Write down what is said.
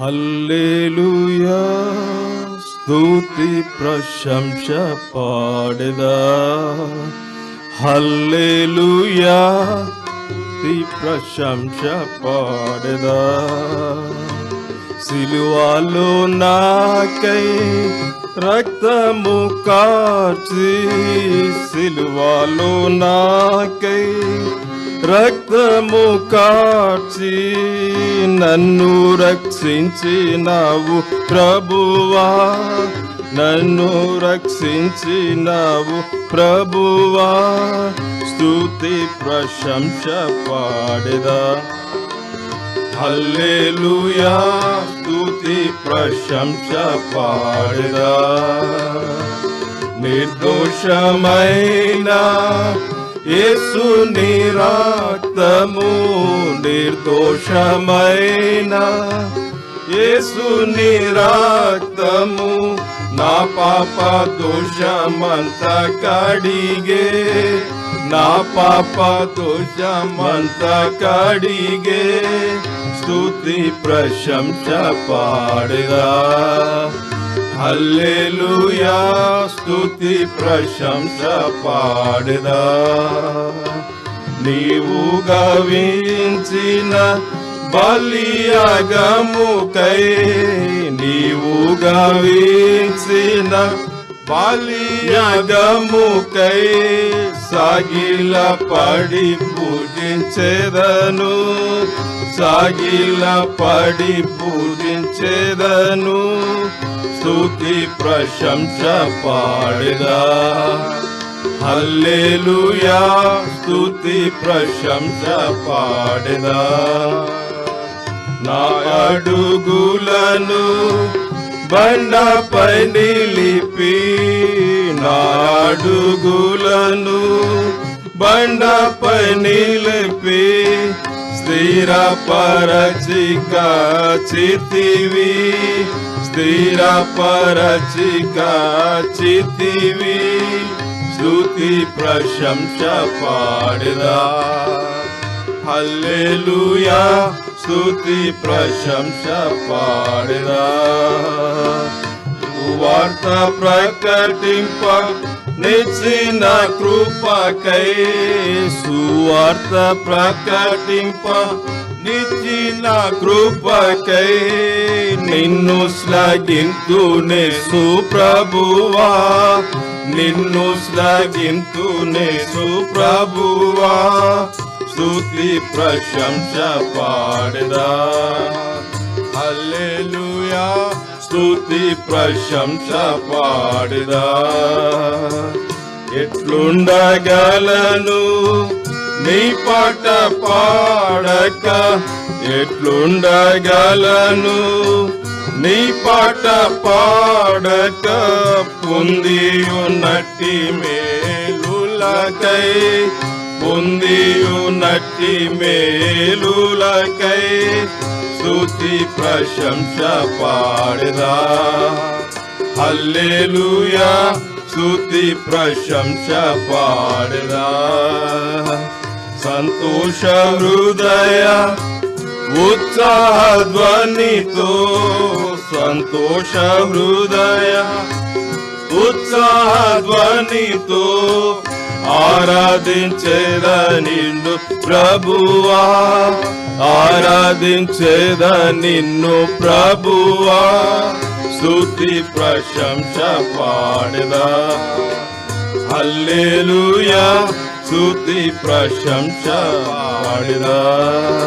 Hallelujah. స్తుతి ప్రశంస పాడదా. Hallelujah. స్తుతి ప్రశంస పాడదా. సిలువాలో నాకై రక్తము కార్చి సిలువాలో నాకై రక్తము కాచి నన్ను రక్షించినావు ప్రభువా. నన్ను రక్షించినావు ప్రభువా. స్తుతి ప్రశంస పాడదా. హల్లేలుయా. స్తుతి ప్రశంస పాడదా. నిర్దోషమైన యేసు నిరాక్తము నిర్దోషమైన యేసు నిరాక్తము నా పాప దోషమంత కడిగే నా పాప దోషమంత కడిగే స్తుతి ప్రశంస పాడగా హల్లెలూయా స్తుతి ప్రశంస పాడదా. నీవు గవించిన బలియాగముకై నీవు గవించిన బలియాగముకై సాగిల పడి పూజించేదను సాగిల పడి పూజి చేదను. స్తుతి ప్రశంస పాడదా. హల్లేలుయా స్తుతి ప్రశంస పాడదా. నా అడుగులను బండపై నిలిపి నా అడుగులను బండపై నిలిపి स्त्रीराचिका स्त्रीरा परचिका श्रुति प्रशंसपाडरा हलूया श्रुति प्रशंसपाडरा प्राकृति నిచ్చిన కృపకై సువార్త ప్రకటింప. నిచ్చిన కృపకై నిన్ను శ్లాఘింతునే సుప్రభువా. నిన్ను శ్లాఘింతునే సుప్రభువా. స్తుతి ప్రశంస పాడదా. హల్లెలూయా. స్థుతి ప్రశంస పాడదా. ఎట్లుండగలను నీ పాట పాడక ఎట్లుండగలను నీ పాట పాడక పొంది ఉన్నట్టి మేలులకై పొందియునట్టి మేలులకై స్తుతి ప్రశంస పాడదా హల్లెలూయా స్తుతి ప్రశంస పాడదా సంతోష హృదయ ఉత్సాహ ధ్వనితో సంతోష హృదయ ఉత్సాహ ధ్వనితో ఆరాధించేద నిన్ను ప్రభువా. ఆరాధించేద నిన్ను ప్రభువా. స్థుతి ప్రశంస పాడదా. హల్లెలూయా. స్థుతి ప్రశంస పాడదా.